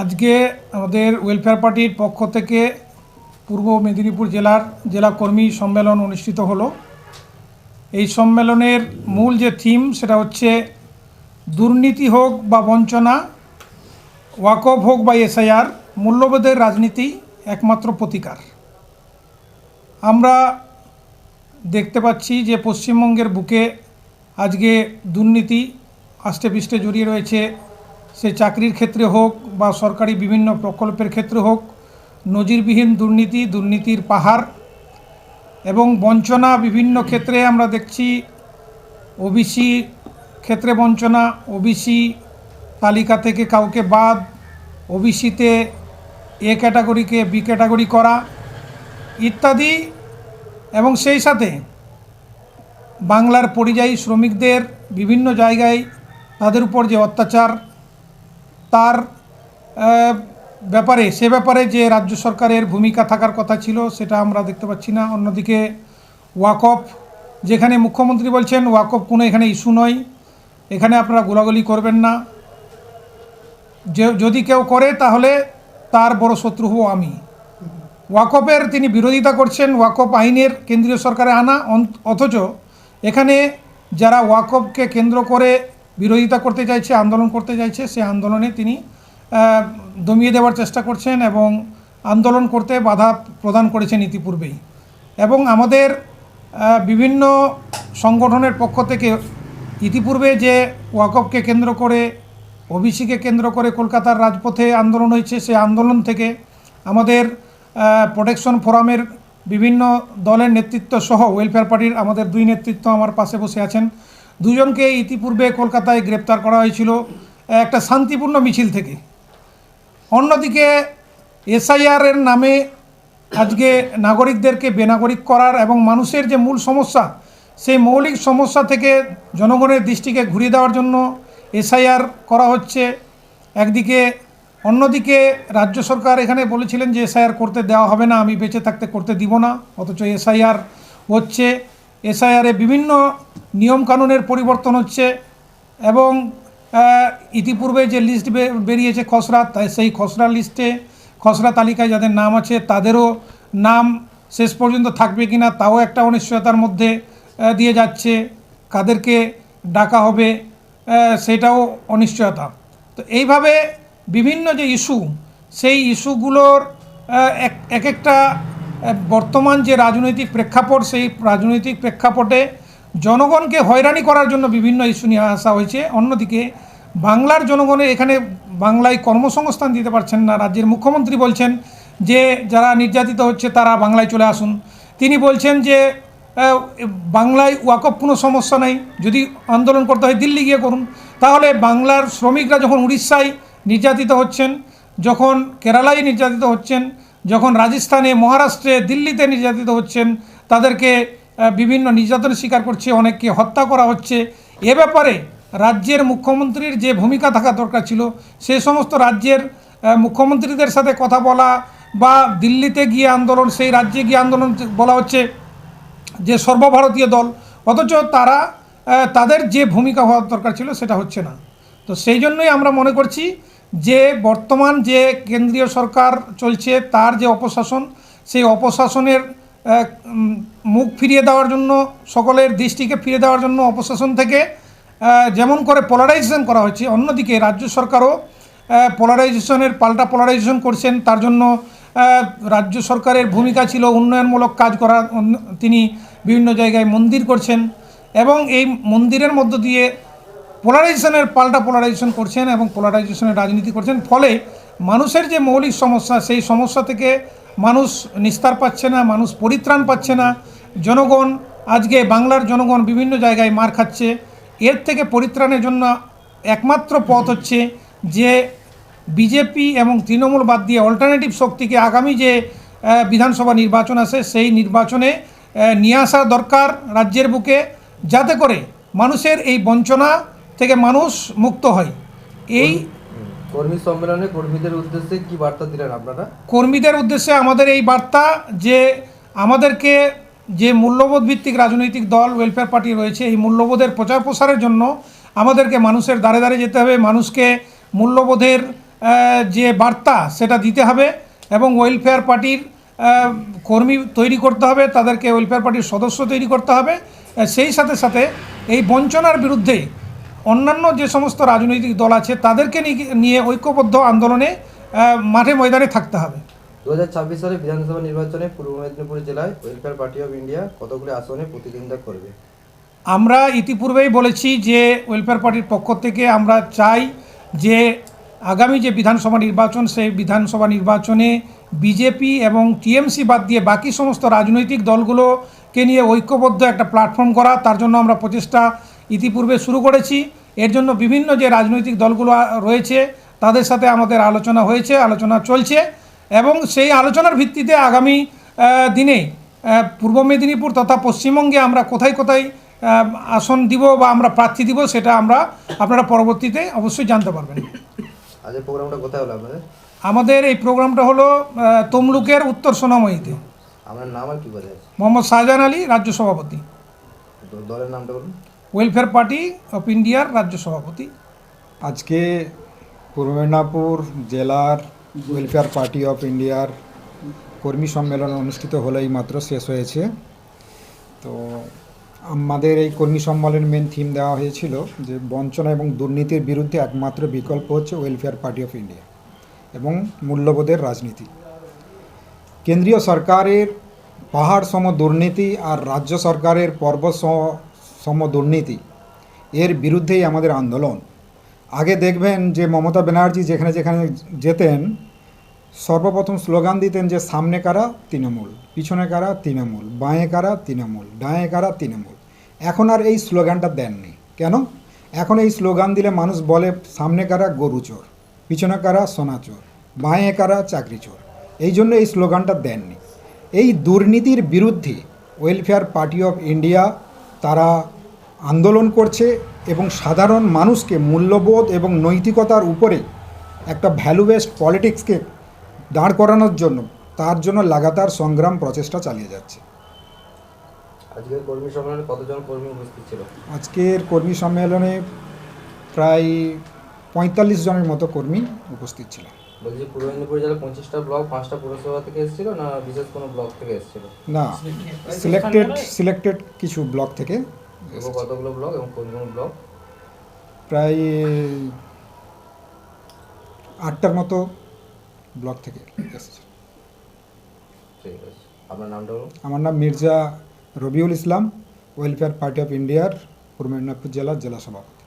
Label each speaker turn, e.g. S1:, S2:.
S1: আজকে আমাদের ওয়েলফেয়ার পার্টির পক্ষ থেকে পূর্ব মেদিনীপুর জেলার জেলা কর্মী সম্মেলন অনুষ্ঠিত হলো। এই সম্মেলনের মূল যে থিম সেটা হচ্ছে দুর্নীতি হোক বা বঞ্চনা, ওয়াকফ হোক বা এসআইআর, মূল্যবোধের রাজনীতি একমাত্র প্রতিকার। আমরা দেখতে পাচ্ছি যে পশ্চিমবঙ্গের বুকে আজকে দুর্নীতি আষ্টেপৃষ্টে জড়িয়ে রয়েছে সে চাকরির ক্ষেত্রে হোক বা সরকারি বিভিন্ন প্রকল্পের ক্ষেত্রে হোক, নজিরবিহীন দুর্নীতি, দুর্নীতির পাহাড় এবং বঞ্চনা বিভিন্ন ক্ষেত্রে আমরা দেখছি, ওবিসি ক্ষেত্রে বঞ্চনা, ওবিসি তালিকা থেকে কাউকে বাদ, ওবিসিতে এ ক্যাটাগরিকে বি ক্যাটাগরি করা ইত্যাদি এবং সেই সাথে বাংলার পরিযায়ী শ্রমিকদের বিভিন্ন জায়গায় তাদের উপর যে অত্যাচার তার ব্যাপারে, সে ব্যাপারে যে রাজ্য সরকারের ভূমিকা থাকার কথা ছিল সেটা আমরা দেখতে পাচ্ছি না। অন্যদিকে ওয়াকফ, যেখানে মুখ্যমন্ত্রী বলছেন, ওয়াকফ কোনো এখানে ইস্যু নয়। এখানে আপনারা গোলাগুলি করবেন না। যে, যদি কেউ করে তাহলে তার বড় শত্রু হব আমি। ওয়াকফের তিনি বিরোধিতা করছেন, ওয়াকফ আইনের কেন্দ্রীয় সরকারে আনা অথচ এখানে যারা ওয়াকফকে কেন্দ্র করে বিরোধিতা করতে চাইছে, আন্দোলন করতে চাইছে, সে আন্দোলনে তিনি দমিয়ে দেওয়ার চেষ্টা করছেন এবং আন্দোলন করতে বাধা প্রদান করেছেন ইতিপূর্বেই। এবং আমাদের বিভিন্ন সংগঠনের পক্ষ থেকে ইতিপূর্বে যে ওয়াকফকে কেন্দ্র করে, ওবিসিকে কেন্দ্র করে কলকাতার রাজপথে আন্দোলন হয়েছে, সে আন্দোলন থেকে আমাদের প্রোটেকশন ফোরামের বিভিন্ন দলের নেতৃত্ব সহ ওয়েলফেয়ার পার্টির আমাদের দুই নেতৃত্ব আমার পাশে বসে আছেন। দুজনকে ইতিপূর্বে কলকাতায় গ্রেপ্তার করা হয়েছিল, একটা শান্তিপূর্ণ মিছিল থেকে। অন্যদিকে এসআইআর এর নামে আজকে নাগরিকদেরকে বেনাগরিক করার এবং মানুষের যে মূল সমস্যা, সেই মৌলিক সমস্যা থেকে জনগণের দৃষ্টিকে ঘুরিয়ে দেওয়ার জন্য এসআইআর করা হচ্ছে। একদিকে, অন্যদিকে রাজ্য সরকার এখানে বলেছিলেন যে এসআইআর করতে দেওয়া হবে না, আমি বেঁচে থাকতে করতে দিব না, অথচ এসআইআর হচ্ছে। এসআইআরে বিভিন্ন নিয়মকানুনের পরিবর্তন হচ্ছে এবং ইতিপূর্বে যে লিস্ট বেরিয়েছে খসড়া সেই খসড়া লিস্টে, খসড়া তালিকায় যাদের নাম আছে তাদেরও নাম শেষ পর্যন্ত থাকবে কি না তাও একটা অনিশ্চয়তার মধ্যে দিয়ে যাচ্ছে, কাদেরকে ডাকা হবে সেটাও অনিশ্চয়তা। তো এইভাবে বিভিন্ন যে ইস্যু, সেই ইস্যুগুলোর এক এক একটা বর্তমান যে রাজনৈতিক প্রেক্ষাপট, সেই রাজনৈতিক প্রেক্ষাপটে জনগণকে হয়রানি করার জন্য বিভিন্ন ইস্যু নিয়ে আসা হয়েছে। অন্যদিকে, বাংলার জনগণের এখানে বাংলায় কর্মসংস্থান দিতে পারছেন না। রাজ্যের মুখ্যমন্ত্রী বলছেন যে, যারা নির্যাতিত হচ্ছে তারা বাংলায় চলে আসুন। তিনি বলছেন যে বাংলায় ওয়াকফ কোনো সমস্যা নেই। যদি আন্দোলন করতে হয়, দিল্লি গিয়ে করুন। তাহলে বাংলার শ্রমিকরা যখন উড়িষ্যায় নির্যাতিত হচ্ছেন, যখন কেরালায় নির্যাতিত হচ্ছেন যখন রাজস্থানে, মহারাষ্ট্রে, দিল্লিতে নির্যাতিত হচ্ছেন, তাদেরকে বিভিন্ন নির্যাতনের স্বীকার করছে, অনেককে হত্যা করা হচ্ছে। এ ব্যাপারে রাজ্যের মুখ্যমন্ত্রীর যে ভূমিকা থাকা দরকার ছিল, সে সমস্ত রাজ্যের মুখ্যমন্ত্রীদের সাথে কথা বলা বা দিল্লিতে গিয়ে আন্দোলন, সেই রাজ্যে গিয়ে আন্দোলন বলা হচ্ছে যে সর্বভারতীয় দল। অথচ তারা তাদের যে ভূমিকা হওয়ার দরকার ছিল, সেটা হচ্ছে না। তো সেই জন্যই আমরা মনে করছি যে বর্তমান যে কেন্দ্রীয় সরকার চলছে, তার যে অপশাসন, সেই অপশাসনের মুখ ফিরিয়ে দেওয়ার জন্য, সকলের দৃষ্টিকে ফিরে দেওয়ার জন্য অপশাসন থেকে যেমন করে পোলারাইজেশন করা হচ্ছে অন্যদিকে রাজ্য সরকারও পোলারাইজেশনের পাল্টা পোলারাইজেশন করছেন, তার জন্য রাজ্য সরকারের ভূমিকা ছিল উন্নয়নমূলক কাজ করা তিনি বিভিন্ন জায়গায় মন্দির করছেন, এবং এই মন্দিরের মধ্য দিয়ে পোলারাইজেশনের পাল্টা পোলারাইজেশন করছেন এবং পোলারাইজেশনের রাজনীতি করছেন। ফলে মানুষের যে মৌলিক সমস্যা, সেই সমস্যা থেকে মানুষ নিস্তার পাচ্ছে না, মানুষ পরিত্রাণ পাচ্ছে না। জনগণ, আজকে বাংলার জনগণ বিভিন্ন জায়গায় মার খাচ্ছে। এর থেকে পরিত্রাণের জন্য একমাত্র পথ হচ্ছে যে বিজেপি এবং তৃণমূল বাদ দিয়ে অল্টারনেটিভ শক্তিকে আগামী যে বিধানসভা নির্বাচন আছে সেই নির্বাচনে নিয়ে আসা দরকার রাজ্যের বুকে। যাতে করে মানুষের এই বঞ্চনা থেকে মানুষ মুক্ত হয়। এই
S2: কর্মী সম্মেলনে কর্মীদের উদ্দেশ্যে কি বার্তা দিলেন আপনারা?
S1: কর্মীদের উদ্দেশ্যে আমাদের এই বার্তা যে আমাদেরকে যে মূল্যবোধ ভিত্তিক রাজনৈতিক দল ওয়েলফেয়ার পার্টি রয়েছে এই মূল্যবোধের প্রচার প্রসারের জন্য আমাদেরকে মানুষের দ্বারে দ্বারে যেতে হবে মানুষকে মূল্যবোধের যে বার্তা সেটা দিতে হবে এবং ওয়েলফেয়ার পার্টির কর্মী তৈরি করতে হবে তাদেরকে ওয়েলফেয়ার পার্টির সদস্য তৈরি করতে হবে। সেই সাথে সাথে এই বঞ্চনার বিরুদ্ধে অন্যান্য যে সমস্ত রাজনৈতিক দল আছে তাদেরকে নিয়ে- নিয়ে ঐক্যবদ্ধ আন্দোলনে মাঠে ময়দানে থাকতে হবে।
S2: দু হাজার সালে বিধানসভা নির্বাচনে পূর্ব মেদিনীপুর জেলায় ওয়েলফেয়ার পার্টি অফ ইন্ডিয়া কতগুলি আসনে প্রতিদ্বন্দ্বিতা করবে?
S1: আমরা ইতিপূর্বেই বলেছি যে ওয়েলফেয়ার পার্টির পক্ষ থেকে আমরা চাই যে আগামী যে বিধানসভা নির্বাচন সেই বিধানসভা নির্বাচনে বিজেপি এবং টিএমসি বাদ দিয়ে বাকি সমস্ত রাজনৈতিক দলগুলোকে নিয়ে ঐক্যবদ্ধ একটা প্ল্যাটফর্ম করা তার জন্য আমরা প্রচেষ্টা ইতিপূর্বে শুরু করেছি। এর জন্য বিভিন্ন যে রাজনৈতিক দলগুলো রয়েছে তাদের সাথে আমাদের আলোচনা হয়েছে আলোচনা চলছে এবং সেই আলোচনার ভিত্তিতে আগামী দিনে পূর্ব মেদিনীপুর তথা পশ্চিমবঙ্গে আমরা কোথায় কোথায় আসন দিব বা আমরা প্রার্থী দিব সেটা আমরা আপনারা পরবর্তীতে অবশ্যই জানতে পারবেন।
S2: আজকের প্রোগ্রামটা কোথায় হলো আপনাদের?
S1: আমাদের এই প্রোগ্রামটা হলো তমলুকের উত্তর সোনাময়ীতে
S2: আপনার নাম আর কি আছে
S1: মোহাম্মদ শাহজাহান আলী রাজ্য সভাপতি।
S2: দলের নামটা বলুন।
S1: ওয়েলফেয়ার পার্টি অফ ইন্ডিয়ার রাজ্য সভাপতি
S3: আজকে পূর্ব মেদিনীপুর জেলার ওয়েলফেয়ার পার্টি অফ ইন্ডিয়ার কর্মী সম্মেলন অনুষ্ঠিত হলেই মাত্র শেষ হয়েছে। তো আমাদের এই কর্মী সম্মেলনের মেন থিম দেওয়া হয়েছিল যে বঞ্চনা এবং দুর্নীতির বিরুদ্ধে একমাত্র বিকল্প হচ্ছে ওয়েলফেয়ার পার্টি অফ ইন্ডিয়া এবং মূল্যবোধের রাজনীতি। কেন্দ্রীয় সরকারের পাহাড় সম দুর্নীতি আর রাজ্য সরকারের পর্বত সম- সম দুর্নীতি এর বিরুদ্ধেই আমাদের আন্দোলন। আগে দেখবেন যে মমতা ব্যানার্জি যেখানে যেখানে যেতেন, সর্বপ্রথম স্লোগান দিতেন যে সামনে কারা? তৃণমূল, পিছনে কারা? তৃণমূল, বাঁয়ে কারা? তৃণমূল, ডাঁয়ে কারা? তৃণমূল। এখন আর এই স্লোগানটা দেননি। কেন? এখন এই স্লোগান দিলে মানুষ বলে সামনে কারা? গরু চোর, পিছনে কারা? সোনা চোর, বাঁয়ে কারা? চাকরি চোর। এই জন্য এই স্লোগানটা দেননি। এই দুর্নীতির বিরুদ্ধে ওয়েলফেয়ার পার্টি অফ ইন্ডিয়া তারা আন্দোলন করছে এবং সাধারণ মানুষকে মূল্যবোধ এবং নৈতিকতার উপরে একটা ভ্যালু বেসড পলিটিক্সকে দাঁড় করানোর জন্য তার জন্য লাগাতার সংগ্রাম প্রচেষ্টা চালিয়ে যাচ্ছে।
S2: আজকের কর্মী সম্মেলনে কতজন কর্মী উপস্থিত ছিল?
S3: আজকের কর্মী সম্মেলনে প্রায় পঁয়তাল্লিশ জনের মতো কর্মী উপস্থিত ছিল
S2: বলছি পূর্ব মেদিনীপুর জেলার পঁচিশটা ব্লক পাঁচটা পুরসভা থেকে এসেছিল না বিশেষ কোনো ব্লক থেকে এসেছিল?
S3: না সিলেক্টেড সিলেক্টেড কিছু ব্লক থেকে
S2: এবং কতগুলো ব্লক এবং কোন কোন ব্লক?
S3: প্রায় আটটার মতো ব্লক থেকে এসেছে।
S2: ঠিক আছে। আপনার নামটা বলুন।
S3: আমার নাম Mirza Rabiul Islam welfare party of ইন্ডিয়ার পূর্ব মেদিনীপুর জেলার জেলা সভাপতি।